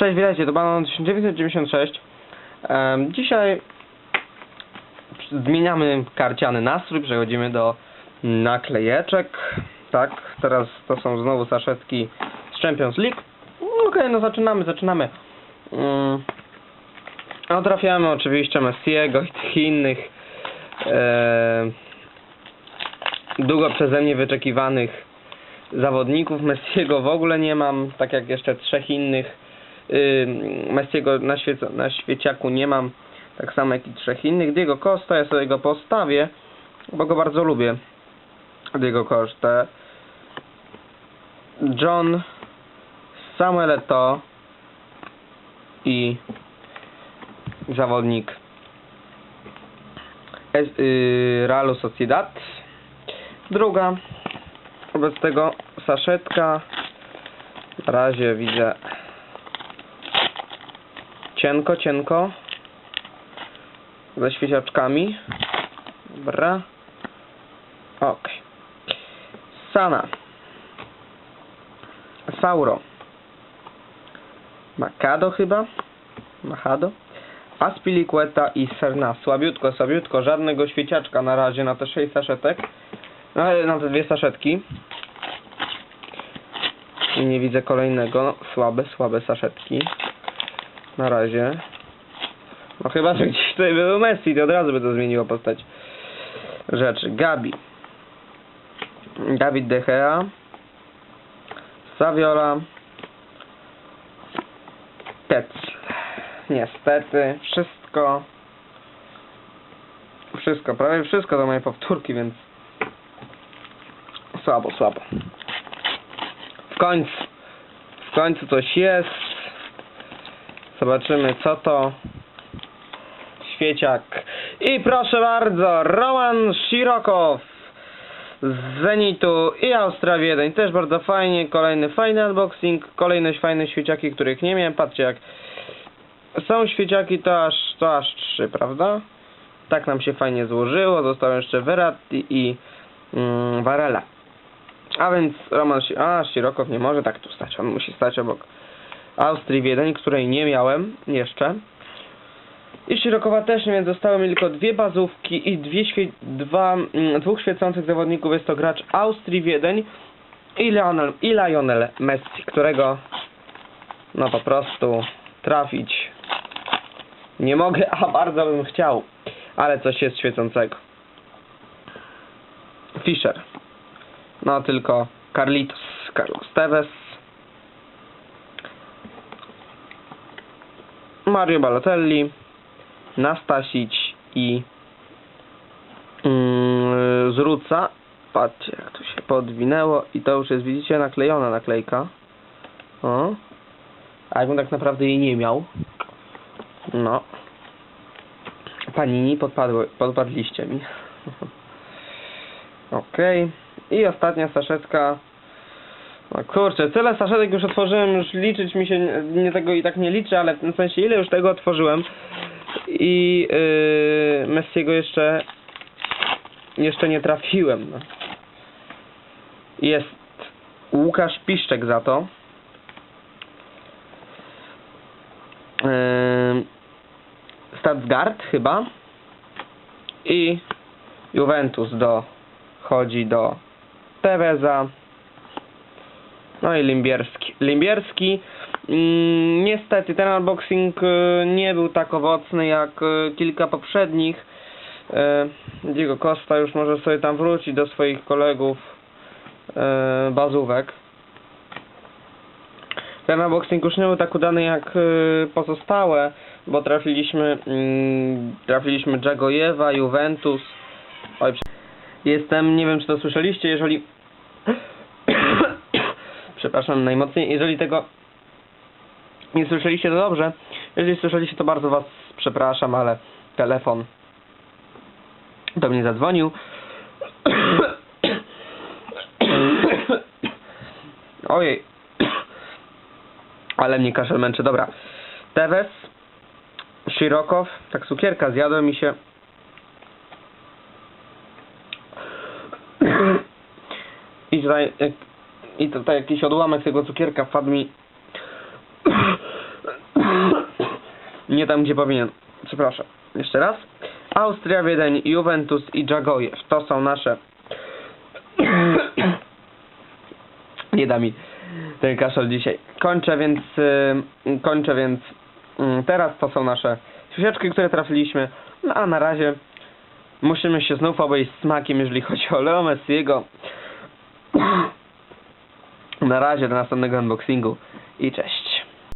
Cześć, witajcie, to Banan 1996. Em, dzisiaj zmieniamy karciany nastrój, przechodzimy do naklejeczek. Tak, teraz to są znowu saszetki z Champions League. Mm, Okej, no zaczynamy, zaczynamy. No trafiamy oczywiście Messiego i tych innych długo przeze mnie wyczekiwanych zawodników. Messiego w ogóle nie mam, tak jak jeszcze trzech innych. Messiego na, na świeciaku nie mam, tak samo jak i trzech innych. Diego Costa, ja sobie go postawię, bo go bardzo lubię. Diego Costa. John Samuel Eto'o i zawodnik yy, Realu Sociedad. Druga wobec tego saszetka na razie widzę cienko, cienko. Ze świeciaczkami. Dobra. Ok Sana. Sauro. Makado chyba. Machado Aspilicueta i Serna słabiutko, słabiutko, żadnego świeciaczka na razie na te 6 saszetek. No, na te dwie saszetki. I nie widzę kolejnego. No, słabe, słabe saszetki. Na razie. No chyba, że gdzieś tutaj był Messi, to od razu by to zmieniło postać rzeczy. Gabi. Dawid De Gea. Saviola. Tetzel. Niestety, wszystko. Wszystko, prawie wszystko to moje powtórki, więc słabo, słabo. W końcu, w końcu coś jest. Zobaczymy co to. Świeciak. I proszę bardzo, Roman Shirokow z Zenitu i Austria Wiedeń. Też bardzo fajnie, kolejny fajny unboxing, kolejne fajne świeciaki, których nie miałem. Patrzcie jak są świeciaki to aż, to aż trzy, prawda? Tak nam się fajnie złożyło. Został jeszcze Verratti i mm, Varela. A więc Roman a Shirokow nie może tak tu stać, on musi stać obok Austrii Wiedeń, której nie miałem jeszcze. I Shirokowa też nie, więc zostały mi tylko dwie bazówki i dwie świe- dwa, mm, dwóch świecących zawodników. Jest to gracz Austrii Wiedeń i Lionel, i Lionel Messi, którego no po prostu trafić nie mogę, a bardzo bym chciał, ale coś jest świecącego. Fischer. No tylko Carlitos, Carlos Tevez, Mario Balotelli, Nastasic i mm, Zruca. Patrzcie jak to się podwinęło i to już jest widzicie naklejona naklejka. O. A jakbym tak naprawdę jej nie miał. No. Panini podpadły, podpadliście mi. Okej. I ostatnia saszetka. No kurczę, tyle saszetek już otworzyłem, już liczyć mi się nie, nie tego i tak nie liczę, ale w sensie ile już tego otworzyłem. I yy, Messiego jeszcze jeszcze nie trafiłem. Jest Łukasz Piszczek za to. Yy, Stadsgard chyba. I Juventus do chodzi do Teveza. No i Limbierski. Limbierski mm, niestety ten unboxing y, nie był tak owocny jak y, kilka poprzednich. Y, Diego Costa już może sobie tam wrócić do swoich kolegów bazówek. Ten unboxing już nie był tak udany jak pozostałe, bo trafiliśmy mm, trafiliśmy Jagojewa, Juventus. Oj, jestem, nie wiem czy to słyszeliście, jeżeli przepraszam najmocniej, jeżeli tego nie słyszeliście to dobrze, jeżeli słyszeliście to bardzo was przepraszam, ale telefon do mnie zadzwonił. Ojej. Ale mnie kaszel męczy. Dobra. Tevez. Shirokow. Tak cukierka zjadłem i się... I jak- i tutaj jakiś odłamek tego cukierka wpadł mi Nie tam, gdzie powinien. Przepraszam. Jeszcze raz. Austria, Wiedeń, Juventus i Dżagojew. To są nasze... Nie da mi ten kaszel dzisiaj. Kończę więc... y, kończę więc... y, teraz to są nasze świeczki, które trafiliśmy. No a na razie musimy się znów obejść smakiem, jeżeli chodzi o Leo Messiego. Na razie do następnego unboxingu i cześć.